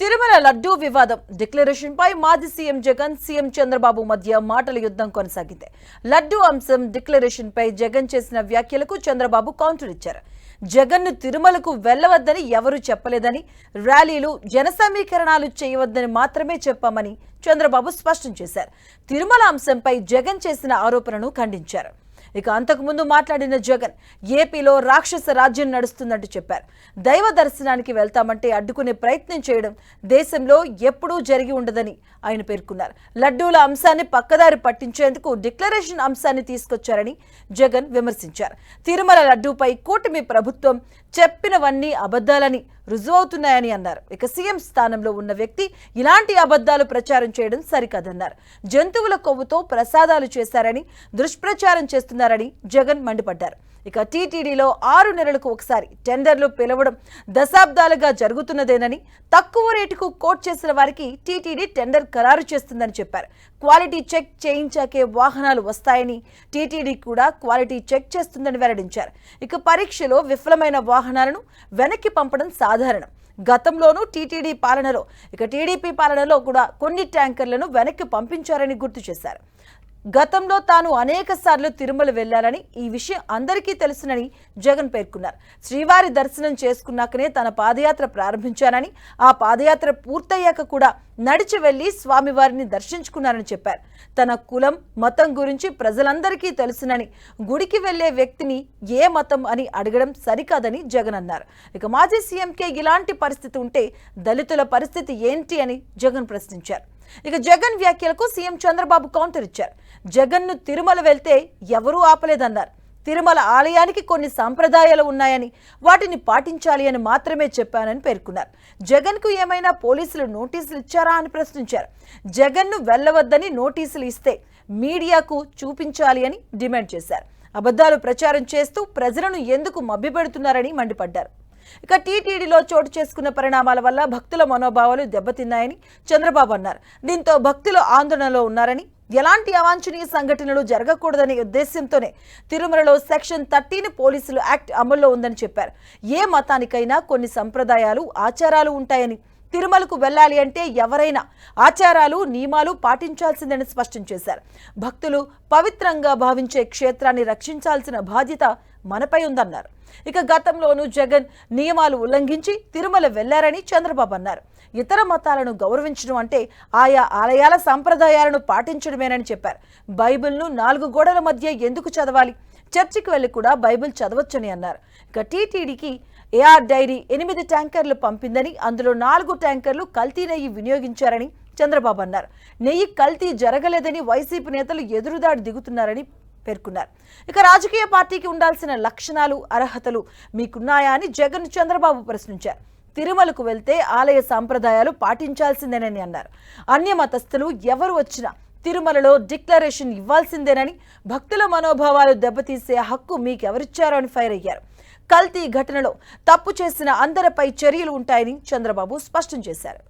తిరుమల లడ్డూ వివాదం. డిక్లరేషన్ పై మాజీ CM Jagan CM Chandrababu మధ్య మాటల యుద్ధం కొనసాగింది. లడ్డూ అంశం డిక్లరేషన్ పై జగన్ చేసిన వ్యాఖ్యలకు చంద్రబాబు కౌంటర్ ఇచ్చారు. జగన్ను తిరుమలకు వెళ్ళవద్దని ఎవరూ చెప్పలేదని ర్యాలీలు జన సమీకరణాలు చేయవద్దని మాత్రమే చెప్పామని చంద్రబాబు స్పష్టం చేశారు. తిరుమల అంశంపై జగన్ చేసిన ఆరోపణను ఖండించారు. ఇక అంతకుముందు మాట్లాడిన జగన్ ఏపీలో రాక్షస రాజ్యం నడుస్తుందంటూ చెప్పారు. దైవ దర్శనానికి వెళ్తామంటే అడ్డుకునే ప్రయత్నం చేయడం దేశంలో ఎప్పుడూ జరిగి ఉండదని ఆయన పేర్కొన్నారు. లడ్డూల అంశాన్ని పక్కదారి పట్టించేందుకు డిక్లరేషన్ అంశాన్ని తీసుకొచ్చారని జగన్ విమర్శించారు. తిరుమల లడ్డూపై కూటమి ప్రభుత్వం చెప్పినవన్నీ అబద్ధాలని రుజువవుతున్నాయని అన్నారు. ఇక సీఎం స్థానంలో ఉన్న వ్యక్తి ఇలాంటి అబద్ధాలు ప్రచారం చేయడం సరికాదన్నారు. జంతువుల కొవ్వుతో ప్రసాదాలు చేశారని దుష్ప్రచారం చేస్తున్నారని జగన్ మండిపడ్డారు. ఇక టీటీడీలో ఆరు నెలలకు ఒకసారి టెండర్లు పిలవడం దశాబ్దాలుగా జరుగుతున్నదేనని తక్కువ రేటుకు కోట్ చేసిన వారికి టీటీడీ టెండర్ ఖరారు చేస్తుందని చెప్పారు. క్వాలిటీ చెక్ చేయించాకే వాహనాలు వస్తాయని టీటీడీ కూడా క్వాలిటీ చెక్ చేస్తుందని వెల్లడించారు. ఇక పరీక్షలో విఫలమైన వాహనాలను వెనక్కి పంపడం సాధారణం. గతంలోనూ టీటీడీ పాలనలో ఇక టీడీపీ పాలనలో కూడా కొన్ని ట్యాంకర్లను వెనక్కి పంపించారని గుర్తు చేశారు. గతంలో తాను అనేక సార్లు తిరుమల వెళ్ళాలని ఈ విషయం అందరికీ తెలుసునని జగన్ పేర్కొన్నారు. శ్రీవారి దర్శనం చేసుకున్నాకనే తన పాదయాత్ర ప్రారంభించానని ఆ పాదయాత్ర పూర్తయ్యాక కూడా నడిచి వెళ్ళి స్వామివారిని దర్శించుకున్నారని చెప్పారు. తన కులం మతం గురించి ప్రజలందరికీ తెలుసునని గుడికి వెళ్ళే వ్యక్తిని ఏ మతం అని అడగడం సరికాదని జగన్ అన్నారు. ఇక మాజీ సీఎంకే ఇలాంటి పరిస్థితి ఉంటే దళితుల పరిస్థితి ఏంటి అని జగన్ ప్రశ్నించారు. ఇక జగన్ వ్యాఖ్యలకు సీఎం చంద్రబాబు కౌంటర్ ఇచ్చారు. జగన్ను తిరుమల వెళ్తే ఎవరూ ఆపలేదన్నారు. తిరుమల ఆలయానికి కొన్ని సాంప్రదాయాలు ఉన్నాయని వాటిని పాటించాలి అని మాత్రమే చెప్పానని పేర్కొన్నారు. జగన్కు ఏమైనా పోలీసులు నోటీసులు ఇచ్చారా అని ప్రశ్నించారు. జగన్ను వెళ్ళవద్దని నోటీసులు ఇస్తే మీడియాకు చూపించాలి అని డిమాండ్ చేశారు. అబద్ధాలు ప్రచారం చేస్తూ ప్రజలను ఎందుకు మభ్యపెడుతున్నారని మండిపడ్డారు. ఇక టీటీడీలో చోటు చేసుకున్న పరిణామాల వల్ల భక్తుల మనోభావాలు దెబ్బతిన్నాయని చంద్రబాబు అన్నారు. దీంతో భక్తులు ఆందోళనలో ఉన్నారని ఎలాంటి అవాంఛనీయ సంఘటనలు జరగకూడదనే ఉద్దేశంతోనే తిరుమలలో సెక్షన్ థర్టీన్ పోలీసులు యాక్ట్ అమల్లో ఉందని చెప్పారు. ఏ మతానికైనా కొన్ని సంప్రదాయాలు ఆచారాలు ఉంటాయని తిరుమలకు వెళ్ళాలి అంటే ఎవరైనా ఆచారాలు నియమాలు పాటించాల్సిందని స్పష్టం చేశారు. భక్తులు పవిత్రంగా భావించే క్షేత్రాన్ని రక్షించాల్సిన బాధ్యత మనపై ఉందన్నారు. ఇక గతంలోనూ జగన్ నియమాలు ఉల్లంఘించి తిరుమల వెళ్ళారని చంద్రబాబు అన్నారు. ఇతర మతాలను గౌరవించడం అంటే ఆయా ఆలయాల సంప్రదాయాలను పాటించడమేనని చెప్పారు. బైబిల్ను నాలుగు గోడల మధ్య ఎందుకు చదవాలి? చర్చికి వెళ్ళి కూడా బైబిల్ చదవచ్చని అన్నారు. ఇక టీటీడీకి ఏఆర్ డైరీ ఎనిమిది ట్యాంకర్లు పంపిందని అందులో నాలుగు ట్యాంకర్లు కల్తీ నెయ్యి వినియోగించారని చంద్రబాబు అన్నారు. నెయ్యి కల్తీ జరగలేదని వైసీపీ నేతలు ఎదురుదాడి దిగుతున్నారని పేర్కొన్నారు. ఇక రాజకీయ పార్టీకి ఉండాల్సిన లక్షణాలు అర్హతలు మీకున్నాయా అని జగన్ చంద్రబాబు ప్రశ్నించారు. తిరుమలకు వెళ్తే ఆలయ సాంప్రదాయాలు పాటించాల్సిందేనని అన్నారు. అన్య మతస్థులు ఎవరు వచ్చినా తిరుమలలో డిక్లరేషన్ ఇవ్వాల్సిందేనని భక్తుల మనోభావాలు దెబ్బతీసే హక్కు మీకెవరిచ్చారో అని ఫైర్ అయ్యారు. కల్తీ ఘటనలో తప్పు చేసిన అందరిపై చర్యలు ఉంటాయని చంద్రబాబు స్పష్టం చేశారు.